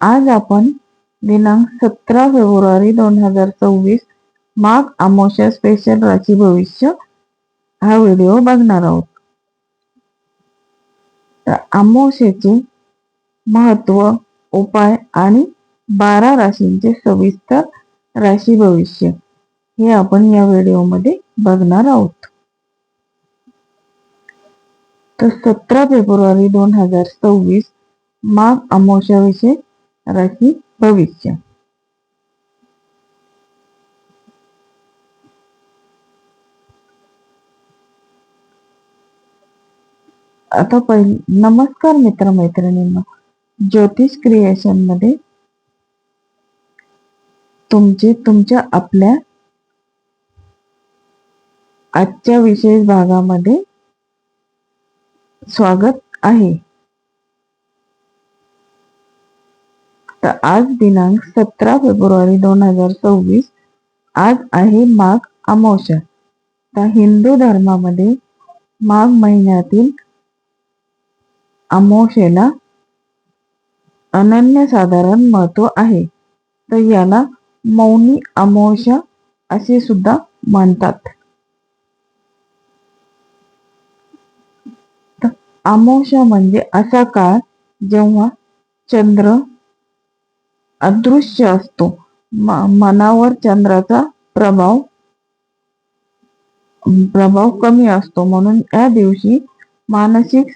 आज आपण दिनांक सतरा फेब्रुवारी दोन हजार सव्वीस माघ आमोशा स्पेशल राशी भविष्य हा व्हिडिओ बघणार आहोत. तर आमोशेचे महत्त्व उपाय आणि बारा राशींचे सविस्तर राशी भविष्य हे आपण या व्हिडिओमध्ये बघणार आहोत. तर सतरा फेब्रुवारी दोन हजार सव्वीस माघ अमावस्याविषयी राशी भविष्य आता पहिले नमस्कार मित्र मैत्रिणींना ज्योतिष क्रिएशनमध्ये तुमचे तुमच्या आपल्या आजच्या विशेष भागामध्ये स्वागत आहे. तर आज दिनांक सतरा फेब्रुवारी दोन हजार सव्वीस. आज आहे माघ अमावस्या. तर हिंदू धर्मामध्ये माघ महिन्यातील अमावस्येला अनन्यसाधारण महत्त्व आहे. तर याला मौनी अमावस्या असे सुद्धा म्हणतात. अमावस्या म्हणजे असा काळ जेव्हा चंद्र अदृश्य असतो. मनावर चंद्राचा प्रभाव प्रभाव कमी असतो. म्हणून या दिवशी मानसिक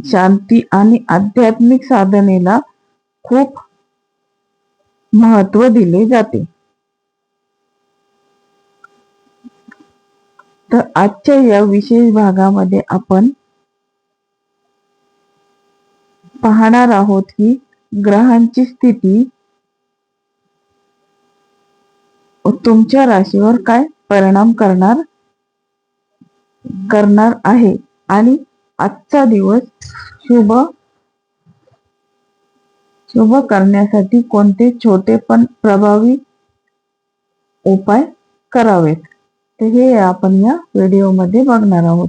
शांती आणि आध्यात्मिक साधनेला खूप महत्त्व दिले जाते. तर आजच्या या विशेष भागामध्ये आपण पाहणार आहोत की ग्रहांची स्थिती तुमच्या राशीवर काय परिणाम करणार करणार आहे. आणि आजचा दिवस शुभ शुभ करण्यासाठी कोणते छोटे पण प्रभावी उपाय करावेत? तर हे आपण या व्हिडिओमध्ये बघणार आहोत.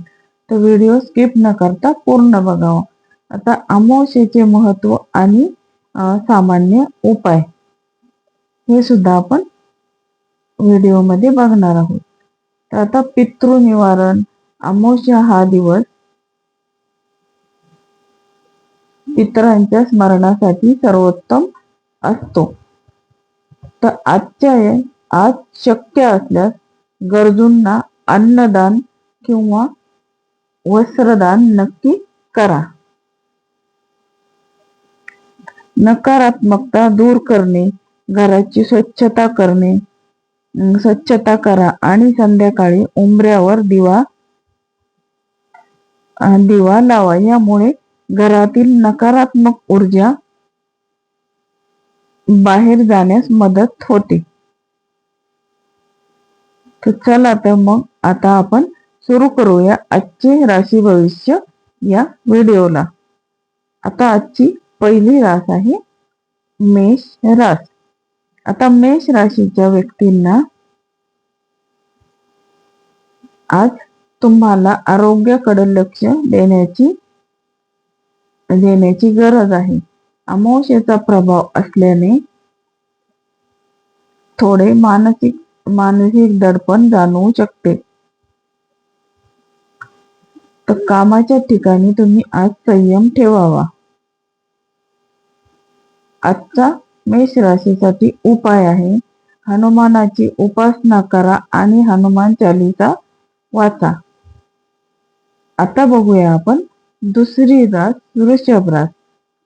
तर व्हिडिओ स्किप न करता पूर्ण बघावा हो. आता अमावस्येचे महत्त्व आणि सामान्य उपाय. हे सुद्धा आपण व्हिडिओमध्ये बघणार आहोत. तर आता पितृ निवारण अमावस्या हा दिवस पितरांच्या स्मरणासाठी सर्वोत्तम असतो. तर आजच्या आज शक्य असल्यास गरजूंना अन्नदान किंवा वस्त्रदान नक्की करा. नकारात्मकता दूर करणे घराची स्वच्छता करणे स्वच्छता करा आणि संध्याकाळी उंबऱ्यावर दिवा दिवा लावा. यामुळे घरातील नकारात्मक ऊर्जा बाहेर जाण्यास मदत होते. तर चला तर मग आता आपण सुरू करूया आजचे राशी भविष्य या व्हिडिओला. आता आजची पहिली रास आहे मेष रास. आता मेष राशीच्या व्यक्तींना आज तुम्हाला आरोग्याकडे लक्ष देण्याची देण्याची गरज आहे. अमावस्येचा प्रभाव असल्याने थोडे मानसिक मानसिक दडपण जाणवू शकते. तर कामाच्या ठिकाणी तुम्ही आज संयम ठेवावा. आजचा मेष राशीसाठी उपाय आहे. हनुमानाची उपासना करा आणि हनुमान चालिका वाचा. आता बघूया आपण दुसरी रास वृषभ रास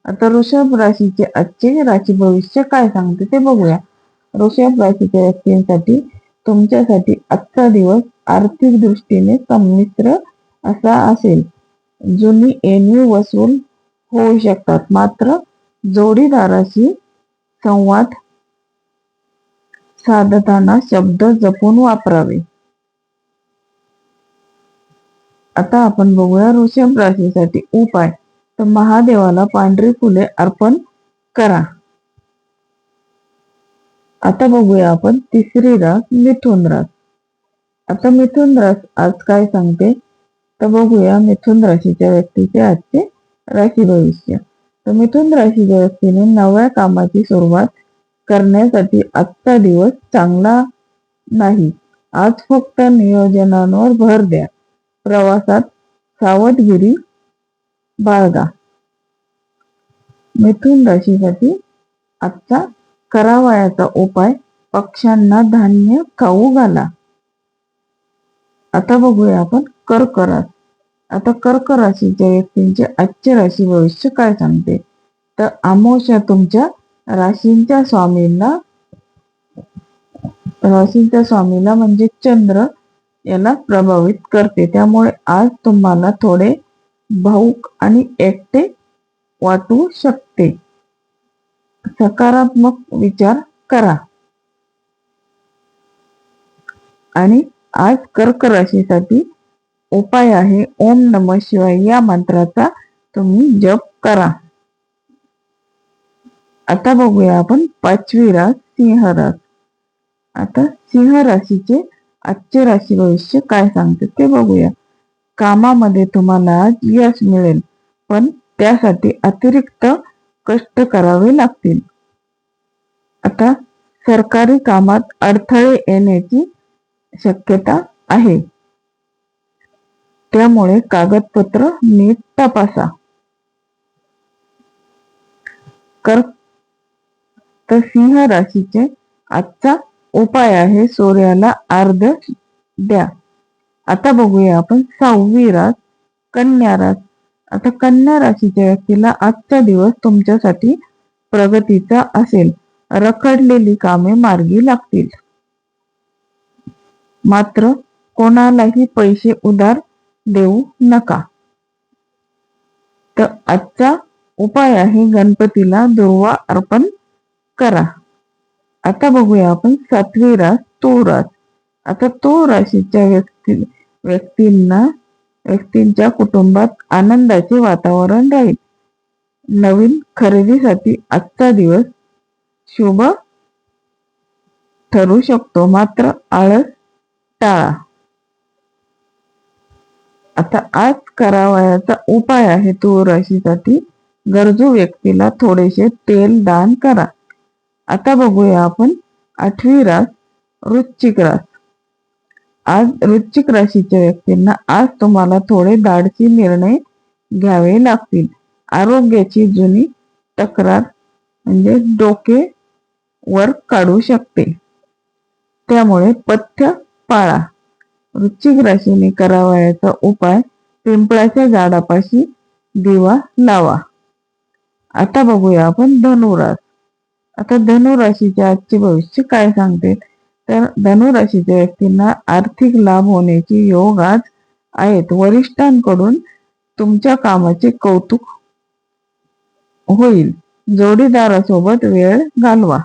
आता वृषभ राशीचे आजचे राशी भविष्य काय सांगते ते बघूया. वृषभ राशीच्या व्यक्तींसाठी तुमच्यासाठी आजचा दिवस आर्थिक दृष्टीने संमिश्र असा असेल. जुनी एनवी वसूल होऊ शकतात. मात्र जोडीदाराशी संवाद साधताना शब्द जपून वापरावे. आता आपण बघूया वृषभ राशीसाठी उपाय. तर महादेवाला पांढरी फुले अर्पण करा. आता बघूया आपण तिसरी रास मिथुन रास. आता मिथुन रास आज काय सांगते? तर बघूया मिथुन राशीच्या व्यक्तीचे आजचे राशी भविष्य. तर मिथुन राशीच्या व्यक्तीने नव्या कामाची सुरुवात करण्यासाठी आजचा दिवस चांगला नाही. आज फक्त नियोजनांवर भर द्या. प्रवासात सावधगिरी बाळगा. मिथुन राशीसाठी आजचा करावयाचा उपाय पक्ष्यांना धान्य खाऊ घाला. आता बघूया आपण कर्क रास आता कर्क राशीच्या व्यक्तींचे आजचे राशी भविष्य काय सांगते? तर आमोशा तुमच्या राशींच्या स्वामींना राशींच्या स्वामीला म्हणजे चंद्र याला प्रभावित करते. त्यामुळे आज तुम्हाला थोडे भाऊक आणि एकटे वाटू शकते. सकारात्मक विचार करा. आणि आज कर्क राशीसाठी उपाय आहे. ओम नम शिवाय या मंत्राचा तुम्ही जप करा. आता बघूया आपण पाचवी रास सिंह रास आता सिंह राशीचे आजचे राशी भविष्य काय सांगते ते बघूया. कामामध्ये तुम्हाला आज यश मिळेल पण त्यासाठी अतिरिक्त कष्ट करावे लागतील. आता सरकारी कामात अडथळे येण्याची शक्यता आहे. त्यामुळे कागदपत्र नीट तपासा. कर तर सिंह राशीचे आजचा उपाय आहे सूर्याला अर्ध द्या. आता बघूया आपण सहावी रास कन्या रास. आता कन्या राशीच्या व्यक्तीला आजचा दिवस तुमच्यासाठी प्रगतीचा असेल. रखडलेली कामे मार्गी लागतील. मात्र कोणालाही पैसे उधार देऊ नका. तर आजचा उपाय आहे गणपतीला दुर्वा अर्पण करा. आता बघूया आपण सातवी रास तो रास. आता तो राशीच्या व्यक्ती व्यक्तींना व्यक्तींच्या कुटुंबात आनंदाचे वातावरण राहील. नवीन खरेदीसाठी आजचा दिवस शुभ ठरू शकतो. मात्र आळस टाळा. आता आज करावयाचा उपाय आहे तो राशीसाठी गरजू व्यक्तीला थोडेसे तेल दान करा. आता बघूया आपण आठवी रास वृश्चिक रास. आज वृश्चिक राशीच्या व्यक्तींना आज तुम्हाला थोडे धाडसी निर्णय घ्यावे लागतील. आरोग्याची जुनी तक्रार म्हणजे डोके वर काढू शकते. त्यामुळे पथ्य पाळा. वृश्चिक राशीने करावयाचा उपाय पिंपळाच्या झाडापाशी दिवा लावा. आता बघूया आपण धनुरास. आता धनुराशीच्या आजचे भविष्य काय सांगते? तर धनुराशीच्या व्यक्तींना आर्थिक लाभ होण्याचे योग आज आहेत. वरिष्ठांकडून तुमच्या कामाचे कौतुक होईल. जोडीदारासोबत वेळ घालवा.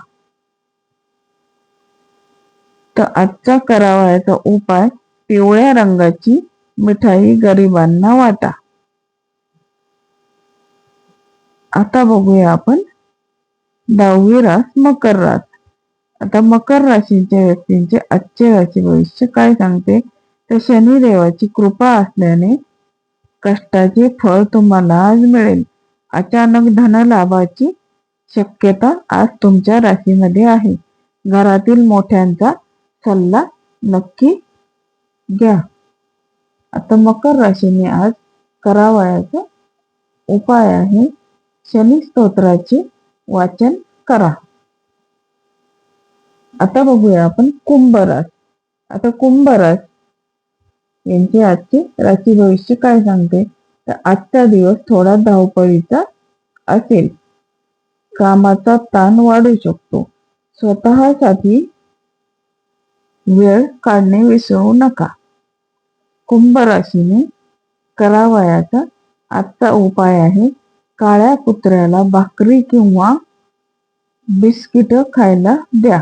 तर आजचा करावयाचा उपाय पिवळ्या रंगाची मिठाई गरिबांना वाटा. आता बघूया आपण दहावी रास मकर रास. आता मकर राशीच्या व्यक्तींचे आजचे राशी भविष्य काय सांगते? तर शनिदेवाची कृपा असल्याने कष्टाचे फळ तुम्हाला आज मिळेल. अचानक धनलाभाची शक्यता आज तुमच्या राशीमध्ये आहे. घरातील मोठ्यांचा सल्ला नक्की घ्या. आता मकर राशीने आज करावयाचा उपाय आहे. शनी स्तोत्राचे वाचन करा. आता बघूया आपण कुंभरास आता कुंभरास यांचे आजचे राशी भविष्य काय सांगते? तर आजचा दिवस थोडा धावपळीचा असेल. कामाचा ताण वाढू शकतो. स्वतःसाठी वेळ काढणे विसरू नका. कुंभ राशीने करावयाचा आजचा उपाय आहे. काळ्या कुत्र्याला भाकरी किंवा बिस्किट खायला द्या.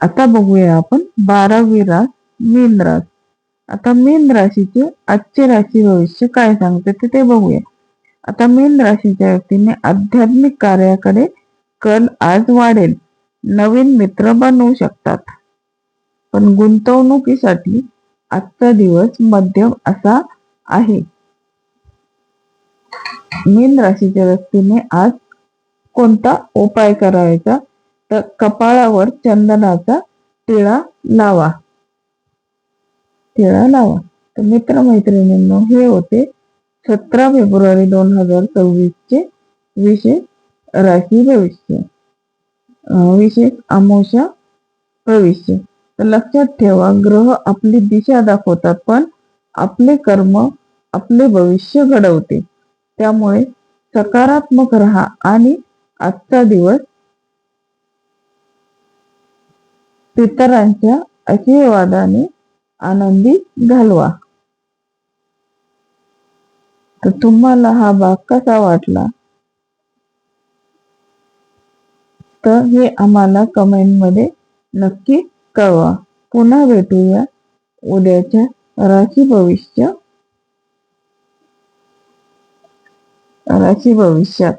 आता बघूया आपण बारावी रास मीन रास. आता मीन राशीचे आजचे राशी भविष्य काय सांगते ते ते बघूया. आता मीन राशीच्या व्यक्तीने आध्यात्मिक कार्याकडे कल आज वाढेल. नवीन मित्र बनवू शकतात. पण गुंतवणुकीसाठी आजचा दिवस मध्यम असा आहे. मीन राशीच्या व्यक्तीने आज कोणता उपाय करायचा? तर कपाळावर चंदनाचा टिळा लावा. टिळा लावा. तर मित्रमैत्रिणींनो हे होते सतरा फेब्रुवारी दोन हजार सव्वीस चे विशेष राशी भविष्य. विशेष अमोशा भविष्य. तर लक्षात ठेवा ग्रह आपली दिशा दाखवतात पण आपले कर्म आपले भविष्य घडवते. त्यामुळे सकारात्मक राहा आणि आजचा दिवस पितरांच्या आशीर्वादाने आनंदी घालवा. तर तुम्हाला हा भाग कसा वाटला? तर हे आम्हाला कमेंटमध्ये नक्की कळवा. पुन्हा भेटूया उद्याच्या राशी भविष्य राशी भविष्यात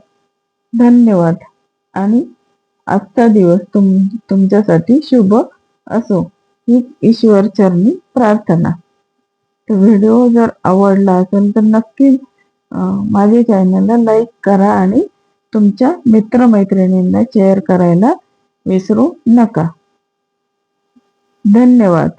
धन्यवाद आणि आजचा दिवस तुम तुमच्यासाठी शुभ असो. ही ईश्वर चरणी प्रार्थना. तर व्हिडिओ जर आवडला असेल तर नक्की माझ्या चॅनलला लाईक करा आणि तुमच्या मित्रमैत्रिणींना शेअर करायला विसरू नका. धन्यवाद.